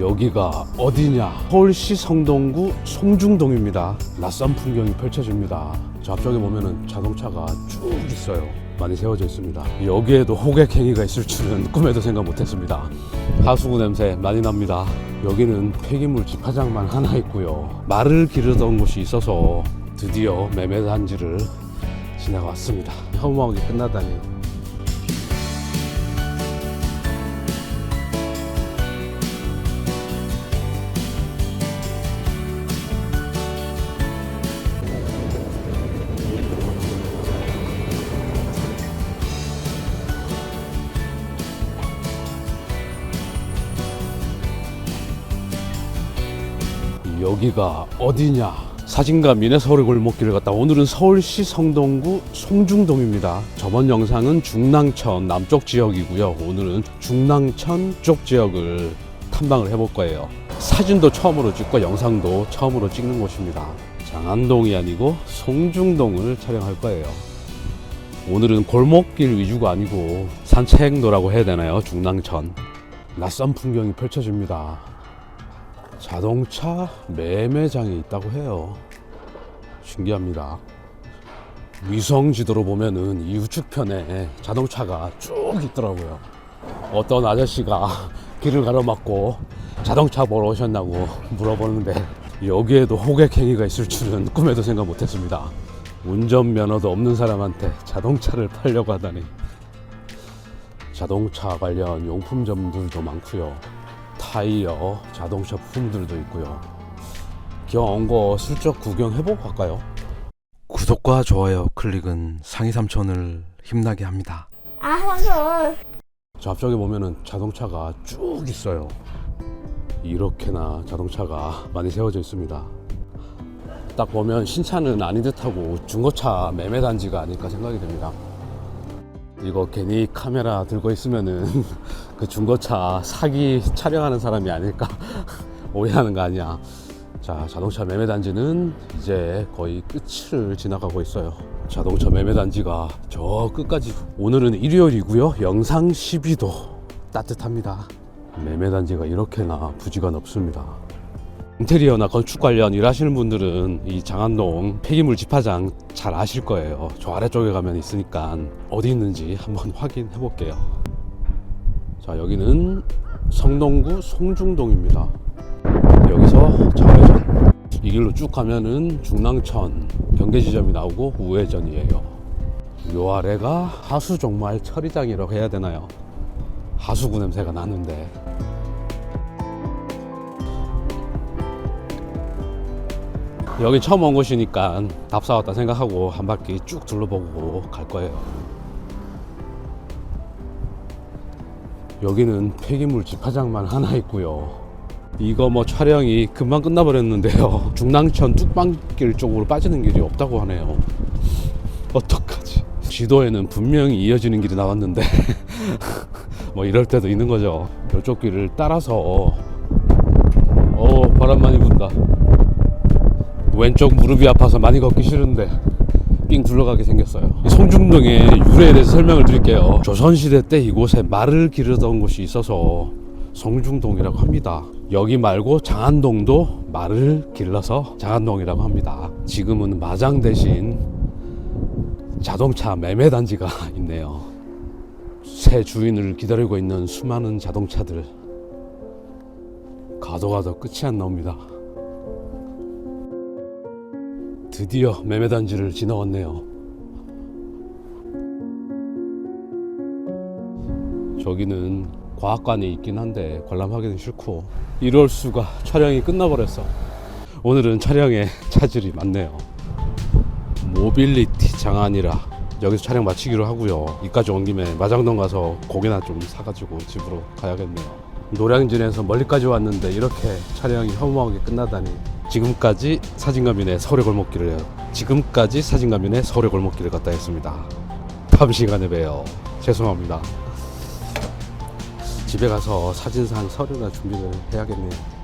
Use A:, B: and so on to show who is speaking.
A: 여기가 어디냐? 서울시 성동구 송중동입니다. 낯선 풍경이 펼쳐집니다. 저 앞쪽에 보면은 자동차가 쭉 있어요. 많이 세워져 있습니다. 여기에도 호객행위가 있을 줄은 꿈에도 생각 못했습니다. 하수구 냄새 많이 납니다. 여기는 폐기물 집화장만 하나 있고요. 말을 기르던 곳이 있어서 드디어 매매 단지를 지나가 왔습니다. 허무하게 끝나다니. 여기가 어디냐? 사진가 미네 서울 골목길을 갔다 오늘은 서울시 성동구 송중동입니다. 저번 영상은 중랑천 남쪽 지역이고요. 오늘은 중랑천 쪽 지역을 탐방을 해볼 거예요. 사진도 처음으로 찍고 영상도 처음으로 찍는 곳입니다. 장안동이 아니고 송중동을 촬영할 거예요. 오늘은 골목길 위주가 아니고 산책로라고 해야 되나요? 중랑천. 낯선 풍경이 펼쳐집니다. 자동차 매매장이 있다고 해요. 신기합니다. 위성 지도로 보면은 이 우측편에 자동차가 쭉 있더라고요. 어떤 아저씨가 길을 가로막고 자동차 보러 오셨냐고 물어보는데 여기에도 호객행위가 있을 줄은 꿈에도 생각 못했습니다. 운전면허도 없는 사람한테 자동차를 팔려고 하다니. 자동차 관련 용품점들도 많고요. 타이어, 자동차 부품들도 있고요. 기왕 온거 슬쩍 구경해보고 갈까요? 구독과 좋아요 클릭은 상위 삼촌을 힘나게 합니다.
B: 아, 삼촌.
A: 저 앞쪽에 보면은 자동차가 쭉 있어요. 이렇게나 자동차가 많이 세워져 있습니다. 딱 보면 신차는 아닌 듯하고 중고차 매매 단지가 아닐까 생각이 됩니다. 이거 괜히 카메라 들고 있으면은 그 중고차 사기 촬영하는 사람이 아닐까 오해하는 거 아니야. 자, 자동차 매매 단지는 이제 거의 끝을 지나가고 있어요. 자동차 매매 단지가 저 끝까지 오늘은 일요일이고요. 영상 12도 따뜻합니다. 매매 단지가 이렇게나 부지가 넓습니다. 인테리어나 건축 관련 일하시는 분들은 이 장안동 폐기물 집화장 잘 아실 거예요. 저 아래쪽에 가면 있으니까 어디 있는지 한번 확인해 볼게요. 자, 여기는 성동구 송중동입니다. 여기서 좌회전. 이 길로 쭉 가면은 중랑천 경계 지점이 나오고 우회전이에요. 요 아래가 하수 종말 처리장이라고 해야 되나요? 하수구 냄새가 나는데 여기 처음 온 곳이니까 답 사 왔다 생각하고 한 바퀴 쭉 둘러보고 갈 거예요. 여기는 폐기물 집화장만 하나 있고요. 이거 뭐 촬영이 금방 끝나버렸는데요. 중랑천 뚝방길 쪽으로 빠지는 길이 없다고 하네요. 어떡하지? 지도에는 분명히 이어지는 길이 나왔는데 뭐 이럴 때도 있는 거죠. 이쪽 길을 따라서 어 바람 많이 분다. 왼쪽 무릎이 아파서 많이 걷기 싫은데 삥 둘러가게 생겼어요. 이 송중동의 유래에 대해서 설명을 드릴게요. 조선시대 때 이곳에 말을 기르던 곳이 있어서 송중동이라고 합니다. 여기 말고 장안동도 말을 길러서 장안동이라고 합니다. 지금은 마장 대신 자동차 매매 단지가 있네요. 새 주인을 기다리고 있는 수많은 자동차들 가도 가도 끝이 안 나옵니다. 드디어 매매단지를 지나왔네요. 저기는 과학관이 있긴 한데 관람하기는 싫고 이럴 수가 촬영이 끝나버렸어. 오늘은 촬영에 차질이 많네요. 모빌리티 장안이라 여기서 촬영 마치기로 하고요. 이까지 온 김에 마장동 가서 고기나 좀 사가지고 집으로 가야겠네요. 노량진에서 멀리까지 왔는데 이렇게 촬영이 허무하게 끝나다니 지금까지 사진가민의 서울의 골목길을 해요. 지금까지 사진가민의 서울의 골목길을 갔다 했습니다. 다음 시간에 봬요. 죄송합니다. 집에 가서 사진상 서류나 준비를 해야겠네요.